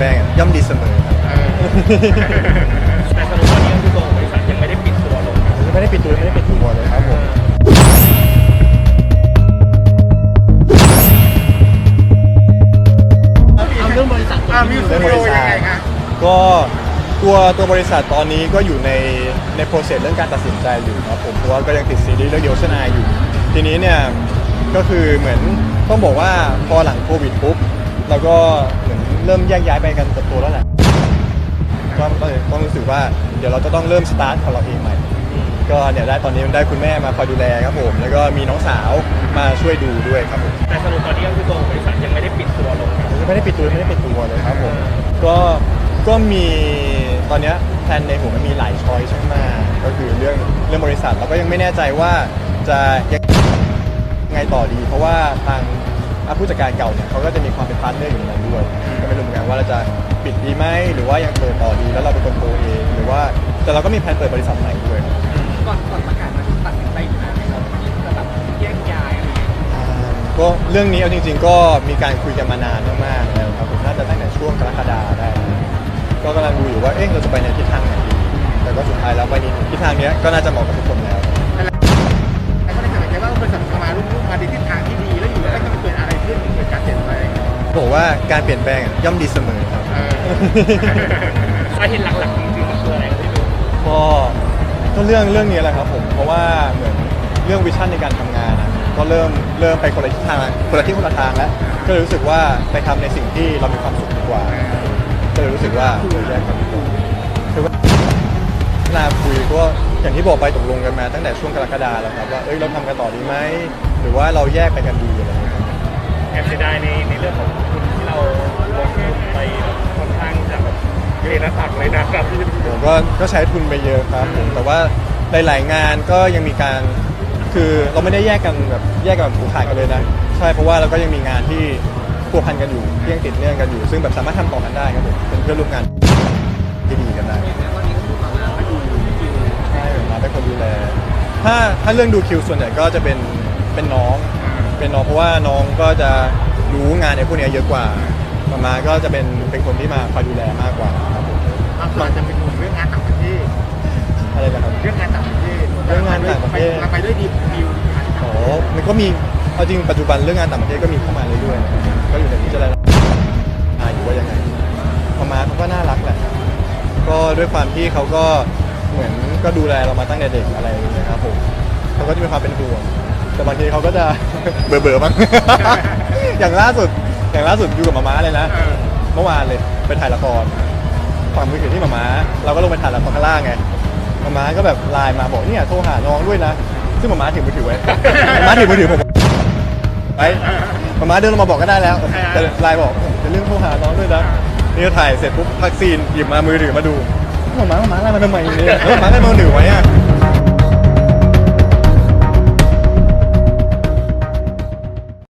แปลงอะย่อมดีเสมอครับแต่สรุปตอนนี้คือตัวของบริษัทยังไม่ได้ปิดตัวลงนะไม่ได้ปิดตัวไม่ได้ปิดตัวเลยครับผมเอาเรื่องบริษัทก่อนอ่ามิวสิเรื่องโอบริษัยังทไงคะก็ตัวตัวบริษัทตอนนี้ก็อยู่ในในโปรเซสเรื่องการตัดสินใจอยู่ครับผมเพราะว่าก็ยังติดซีรีส์เรื่องเดียวชนาอยู่ ทีนี้เนี่ยก็คือเหมือนต้องบอกว่าพอหลังโควิดปุ๊บ เราก็เหมือนเริ่มแยกย้ายไปกันเติบโตแล้วแหละก็ก็เลยต้องรู้สึกว่าเดี๋ยวเราจะต้องเริ่มสตาร์ทของเราเองใหม่ ก็เนี่ยได้ตอนนี้ได้คุณแม่มาคอยดูแลครับผม แล้วก็มีน้องสาวมาช่วยดูด้วยครับผมแต่สรุปตอนนี้คือตัวของบริษัทยังไม่ได้ปิดตัวลงนะไม่ได้ปิดตัวไม่ได้ปิดตัวเลยครับผมก็ก็มีตอนเนี้ยแพลนในหัวมันมีหลายช้อยช่างมากก็คือเรื่องเรื่องบริษัทเราก็ยังไม่แน่ใจว่าจะยังไงต่อดี เพราะว่าทางอะผู้ จัดการเก่าเนี่ยเขาก็จะมีความเป็นพาร์ทเนอร์อยู่ในนั้นด้วยก็ไม่รู้เหมือนกันว่าเราจะปิดดีไหมหรือว่ายังเปิดต่อดีแล้วเราเป็นคนโตเองหรือว่าแต่เราก็มีแผนเปิดบริษัทใหม่ด้วยครับก่อนก่อนประกาศมันตัดสินใจอยู่นะให้เราจะแบบแยกย้ายอะไรอย่างเงี้ยก็เรื่องนี้เอาจริง ๆ ก็มีการคุยกันมานานมากๆแล้วครับผมน่าจะตั้งแต่ช่วงกรกฎาได้ ก็กำลังดูอยู่ว่าเอ๊ะเราจะไปในทิศทางไหนดีแต่ก็สุดท้ายแล้ววันนี้ทิศทางเนี้ยก็น่าจะเหมาะกับทุกคนแล้วแล้ว กว่าการเปลี่ยนแปลงอะย่อมดีเสมอครับ เออสาเหตุหลักๆจริงๆมันคืออะไรครับพี่ดูก็ก็เรื่องเรื่องนี้แหละครับผม เพราะว่าเหมือนเรื่องวิชั่นในการทำงานอะก็เริ่มเริ่มไปคนละทิศทางคนละที่คนละทางแล้ว ก็เลยรู้สึกว่าไปทำในสิ่งที่เรามีความสุขดีกว่า ก็เลยรู้สึกว่าเออแยกกันดีกว่าคือว่าเวลาคุยก็อย่างที่บอกไปตกลงกันมาตั้งแต่ช่วงกรกฎาแล้วครับว่าเอ้ยเราทำกันต่อดีไหมหรือว่าเราแยกไปกันดีอะไรอย่างเงี้ยครับแอบเสียดายในในเรื่องของทุนที่เราลงทุน ไปค่อนข้างจะแบบเยอะนะตักเลยนะครับพี่ผมก็ก็ใช้ทุนไปเยอะครับผมแต่ว่าหลายๆงานก็ยังมีการคือเราไม่ได้แยกกันแบบแยกกันแบบผูกขาดกันเลยนะใช่เพราะว่าเราก็ยังมีงานที่พัวพันกันอยู่ที่ยังติดเนื่องกันอยู่ ซึ่งแบบสามารถทำต่อกันได้ครับผมเป็นเพื่อนร่วมงานที่ดีกันได้ใช่ผมมาเป็นคนดูแลถ้าถ้าเรื่องดูคิวส่วนใหญ่ก็จะเป็นเป็นน้อง เป็นน้องเพราะว่าน้องก็จะ รู้งานในพวกเนี้ยเยอะกว่ามามาก็จะเป็นเป็นคนที่มาคอยดูแลมากกว่าครับผมบางคนอาจจะเป็นห่วงเรื่องงานต่างประเทศอะไรนะครับ เรื่องงานต่างประเทศเรื่องงานต่างประเทศเราไปด้วยดีดีลอ๋อมันก็มีเอาจริงปัจจุบันเรื่องงานต่างประเทศก็มีเข้ามาเรื่อยๆนะครับก็อยู่ในวิจารณญาณอยู่ว่ายังไงมามาเขาก็น่ารักแหละก็ด้วยความที่เขาก็เหมือนก็ดูแลเรามาตั้งแต่เด็กอะไรอย่างเงี้ยครับผมเขาก็จะมีความเป็นห่วงแต่บางทีเขาก็จะ เบื่อเบื่อๆบ้าง อย่างล่าสุดอย่างล่าสุดอยู่กับมาม้าเลยนะเออ เมื่อวานเลยไปถ่ายละครฝั่งมือถือที่มาม้า เราก็ลงไปถ่ายละครข้างล่างไงมาม้าก็แบบไลน์มาบอกเนี่ยโทรหาน้องด้วยนะ ซึ่งมาม้าถือมือถือไว้ มาม้าถือมือถือผมไปมาม้าเดินลงมาบอกก็ได้แล้วแต่ไลน์บอกเป็นเรื่องโทรหาน้องด้วยนะนี่ก็ถ่ายเสร็จปุ๊บพักซีนหยิบมามือถือมาดูมาม้ามาม้าไลน์มาทำไมเนี่ยแล้วมาม้าได้มือถือไว้อะ